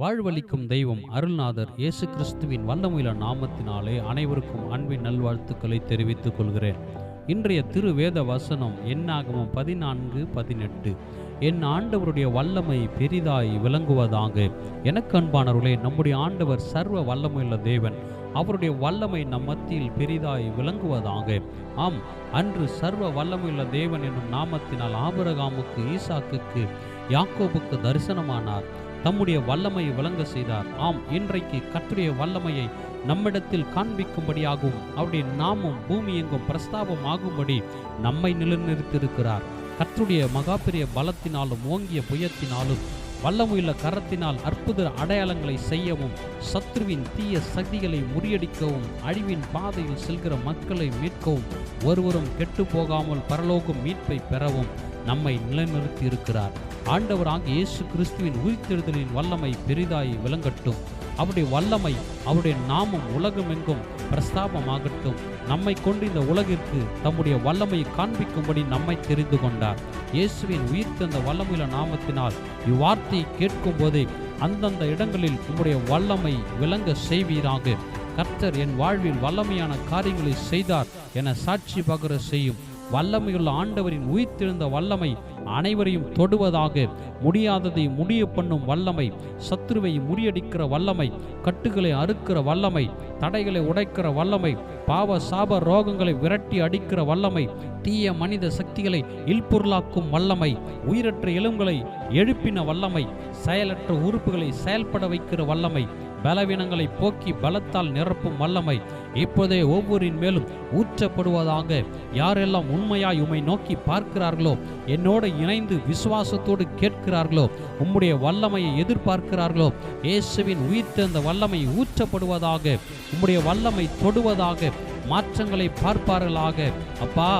வாழ்வளிக்கும் தெய்வம் அருள்நாதர் இயேசு கிறிஸ்துவின் வல்லமுயில நாமத்தினாலே அனைவருக்கும் அன்பின் நல்வாழ்த்துக்களை தெரிவித்துக் கொள்கிறேன். இன்றைய திருவேத வசனம் என்னாகமும் பதினான்கு பதினெட்டு. என் ஆண்டவருடைய வல்லமை பெரிதாய் விளங்குவதாங்க எனக்கு அன்பானவர்களே நம்முடைய ஆண்டவர் சர்வ வல்லமையுள்ள தேவன். அவருடைய வல்லமை நம் மத்தியில் பெரிதாய் விளங்குவதாக. ஆம் அன்று சர்வ வல்லமையுள்ள தேவன் என்னும் நாமத்தினால் ஆபரகாமுக்கு ஈசாக்குக்கு யாக்கோபுக்கு தரிசனமானார். தம்முடைய வல்லமையை விளங்க செய்தார். ஆம் இன்றைக்கு கற்றுடைய வல்லமையை நம்மிடத்தில் காண்பிக்கும்படியாகவும் அவருடைய நாமும் பூமி எங்கும் பிரஸ்தாபம் ஆகும்படி நம்மை நிலைநிறுத்தியிருக்கிறார். கற்றுடைய மகாபெரிய பலத்தினாலும் ஓங்கிய புயத்தினாலும் வல்லமுள்ள கரத்தினால் அற்புத அடையாளங்களை செய்யவும் சத்ருவின் தீய சக்திகளை முறியடிக்கவும் அழிவின் பாதையில் செல்கிற மக்களை மீட்கவும் ஒருவரும் கெட்டு போகாமல் பரலோகம் மீட்பை பெறவும் நம்மை நிலைநிறுத்தி இருக்கிறார் ஆண்டவராக இயேசு கிறிஸ்துவின் உயிர்த்தெழுதலின் வல்லமை பெரிதாய் விளங்கட்டும். அவருடைய வல்லமை அவருடைய நாமம் உலகமெங்கும் பிரஸ்தாபமாகட்டும். நம்மை கொண்டு இந்த உலகிற்கு தம்முடைய வல்லமையை காண்பிக்கும்படி நம்மை தெரிந்து கொண்டார். இயேசுவின் உயிர்த்தந்த வல்லமையில நாமத்தினால் இவ்வார்த்தையை கேட்கும் போதே அந்தந்த இடங்களில் உம்முடைய வல்லமை விளங்க செய்வீராக. கர்த்தர் என் வாழ்வில் வல்லமையான காரியங்களை செய்தார் என சாட்சி பகர செய்யும் வல்லமையுள்ள ஆண்டவரின் உயிர்த்தெழுந்த வல்லமை அனைவரையும் தொடுவதாக முடியாததை முடிய பண்ணும் வல்லமை சத்துருவை முறியடிக்கிற வல்லமை கட்டுகளை அறுக்கிற வல்லமை தடைகளை உடைக்கிற வல்லமை பாவ சாப ரோகங்களை விரட்டி அடிக்கிற வல்லமை தீய மனித சக்திகளை இல்பொருளாக்கும் வல்லமை உயிரற்ற எலும்புகளை எழுப்பின வல்லமை செயலற்ற உறுப்புகளை செயல்பட வைக்கிற வல்லமை பலவீனங்களை போக்கி பலத்தால் நிரப்பும் வல்லமை இப்போதே ஒவ்வொரின் மேலும் ஊற்றப்படுவதாக. யாரெல்லாம் உண்மையாய் உமை நோக்கி பார்க்கிறார்களோ என்னோடு இணைந்து விசுவாசத்தோடு கேட்கிறார்களோ உம்முடைய வல்லமையை எதிர்பார்க்கிறார்களோ இயேசுவின் உயிர்த்தெழுந்த வல்லமை ஊற்றப்படுவதாக உம்முடைய வல்லமை தொடுவதாக மாற்றங்களை பார்ப்பார்களாக. அப்பா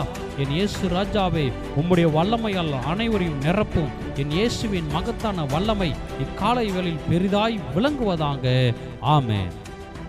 என் இயேசு ராஜாவே உம்முடைய வல்லமையால் அனைவரையும் நிரப்பும். என் இயேசுவின் மகத்தான வல்லமை இக்காலை பெரிதாய் விளங்குவதாங்க ஆமென்.